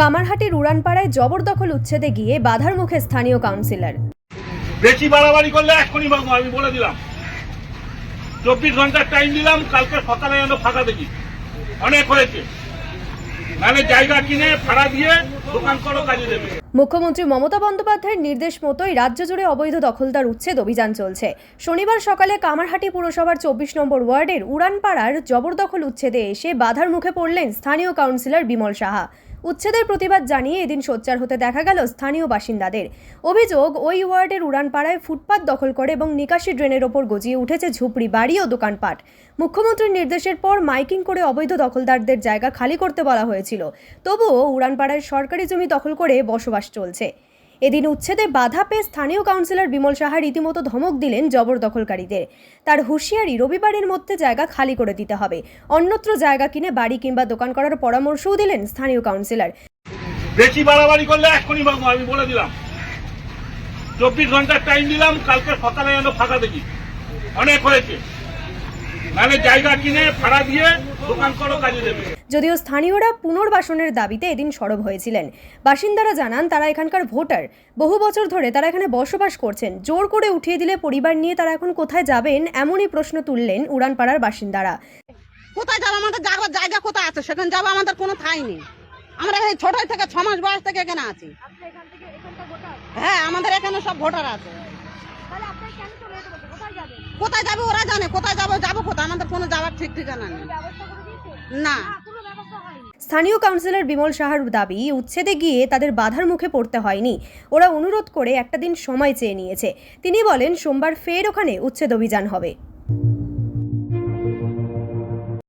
কামারহাটির উড়ানপাড়ায় জবরদখল উচ্ছেদে গিয়ে বাধার মুখে স্থানীয় কাউন্সিলর। বেশি বাড়াবাড়ি করলে এখনই ভাঙবো আমি বলে দিলাম। চব্বিশ ঘণ্টার টাইম দিলাম কালকে সকালে যেন ফাঁকা দেখি। অনেক হয়েছে। মানে জায়গা কিনে ভাড়া দিয়ে দোকান করো কাজে দেবে। মুখ্যমন্ত্রী মমতা বন্দ্যোপাধ্যায়ের নির্দেশ মতোই রাজ্য জুড়ে অবৈধ দখলদার উচ্ছেদ অভিযান চলছে। শনিবার সকালে কামারহাটি পুরসভার চব্বিশ নম্বর ওয়ার্ডের উড়ানপাড়ার জবরদখল উচ্ছেদে এসে বাধার মুখে পড়লেন স্থানীয় কাউন্সিলর বিমল সাহা। উচ্ছেদের প্রতিবাদ জানিয়ে এদিন সোচ্চার হতে দেখা গেল স্থানীয় বাসিন্দাদের। অভিযোগ, ওই ওয়ার্ডের উড়ানপাড়ায় ফুটপাত দখল করে এবং নিকাশি ড্রেনের ওপর গজিয়ে উঠেছে ঝুপড়ি বাড়ি ও দোকানপাট। মুখ্যমন্ত্রীর নির্দেশের পর মাইকিং করে অবৈধ দখলদারদের জায়গা খালি করতে বলা হয়েছিল। তবুও উড়ানপাড়ায় সরকারি জমি দখল করে বসবাস চলছে। এদিন উচ্ছেদে বাধা পেয়ে স্থানীয় কাউন্সিলর বিমল সাহা রীতিমতো ধমক দিলেন জবরদখলকারীদের। তার হুঁশিয়ারি রবিবারের মধ্যে জায়গা খালি করে দিতে হবে। অন্যত্র জায়গা কিনে বাড়ি কিংবা দোকান করার পরামর্শও দিলেন স্থানীয় কাউন্সিলর। বেশি বাড়াবাড়ি করলে এখনই ভাঙবো আমি বলে দিলাম। চব্বিশ ঘণ্টার টাইম দিলাম, কালকে সকালে যেন ফাঁকা দেখি। অনেক হয়েছে। মানে জায়গা কিনে ভাড়া দিয়ে দোকান করো, কাজে দেবে। যদিও স্থানীয়রা পুনর্বাসনের দাবিতে এদিন সরব হয়েছিলেন। বাসিন্দারা জানান তারা এখানকার ভোটার। বহু বছর ধরে তারা এখানে বসবাস করছেন। জোর করে উঠিয়ে দিলে পরিবার নিয়ে তারা এখন কোথায় যাবেন এমনই প্রশ্ন তুললেন উড়ানপাড়ার বাসিন্দারা। কোথায় যাব? আমাদের যাওয়ার জায়গা কোথায় আছে? সেখানে যাব আমাদের কোনো ঠাঁই নেই। আমরা এই ছোট থেকে ছ মাস বয়স থেকে এখানে আছি। হ্যাঁ আমাদের এখানে সব ভোটার আছে। কোথায় যাবে ওরা জানে কোথায় যাব যাব কোথায়? আমাদের কোনো যাওয়ার ঠিক ঠিকানা নেই। না স্থানীয় কাউন্সিলর বিমল সাহার দাবি, উচ্ছেদে গিয়ে তাদের বাধার মুখে পড়তে হয়নি। ওরা অনুরোধ করে একটা দিন সময় চেয়ে নিয়েছে। তিনি বলেন, সোমবার ফের ওখানে উচ্ছেদ অভিযান হবে।